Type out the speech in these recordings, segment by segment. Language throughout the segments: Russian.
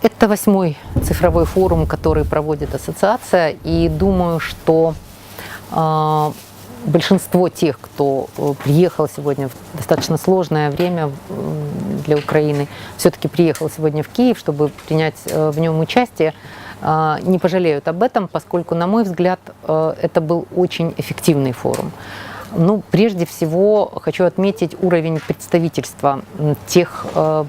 Это восьмой цифровой форум, который проводит ассоциация, и думаю, что э, большинство тех, кто э, приехал сегодня в достаточно сложное время для Украины, все-таки приехал сегодня в Киев, чтобы принять э, в нем участие, э, не пожалеют об этом, поскольку, на мой взгляд, э, это был очень эффективный форум. Ну, прежде всего, хочу отметить уровень представительства тех э,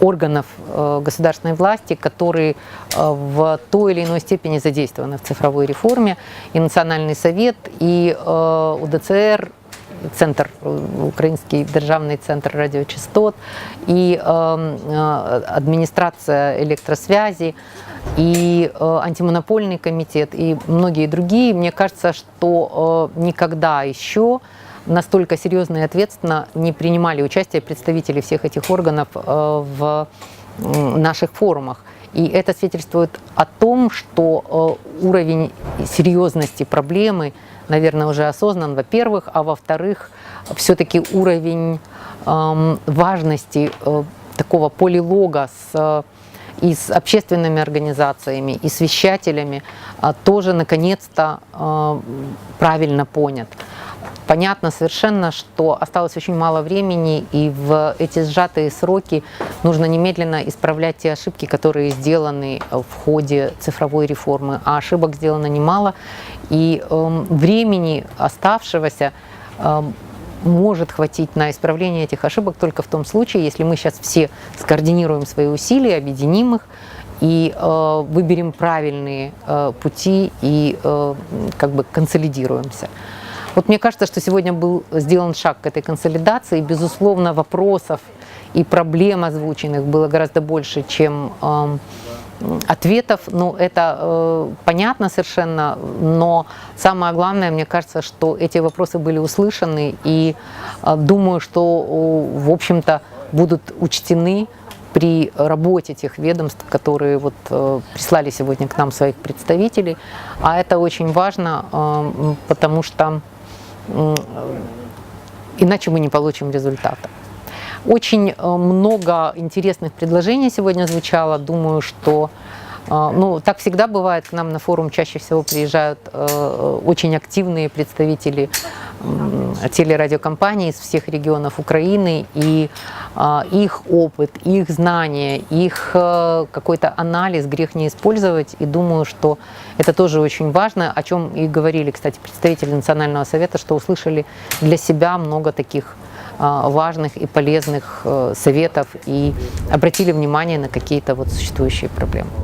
органов э, государственной власти, которые э, в той или иной степени задействованы в цифровой реформе. И Национальный совет, и э, УДЦР, центр, Украинский державный центр радиочастот, и э, э, администрация электросвязи, и антимонопольный комитет, и многие другие. Мне кажется, что никогда еще настолько серьезно и ответственно не принимали участие представители всех этих органов э, в наших форумах. И это свидетельствует о том, что э, уровень серьезности проблемы, наверное, уже осознан, во-первых, а во-вторых, все-таки уровень эм, важности э, такого полилога с и с общественными организациями, и с вещателями тоже наконец-то правильно понят. Понятно совершенно, что осталось очень мало времени, и в эти сжатые сроки нужно немедленно исправлять те ошибки, которые сделаны в ходе цифровой реформы. А ошибок сделано немало, и эм, времени оставшегося эм, может хватить на исправление этих ошибок только в том случае, если мы сейчас все скоординируем свои усилия, объединим их и э, выберем правильные э, пути и э, как бы консолидируемся. Вот мне кажется, что сегодня был сделан шаг к этой консолидации. Безусловно, вопросов и проблем озвученных было гораздо больше, чем эм, ответов. Ну, это э, понятно совершенно, но самое главное, мне кажется, что эти вопросы были услышаны, и э, думаю, что, э, в общем-то, будут учтены при работе тех ведомств, которые вот, э, прислали сегодня к нам своих представителей. А это очень важно, э, потому что э, иначе мы не получим результата. Очень э, много интересных предложений сегодня звучало. Думаю, что э, ну, так всегда бывает, к нам на форум чаще всего приезжают э, очень активные представители телерадиокомпаний из всех регионов Украины, и э, их опыт, их знания, их э, какой-то анализ грех не использовать, и думаю, что это тоже очень важно, о чем и говорили, кстати, представители Национального совета, что услышали для себя много таких важных и полезных э, советов и обратили внимание на какие-то вот существующие проблемы.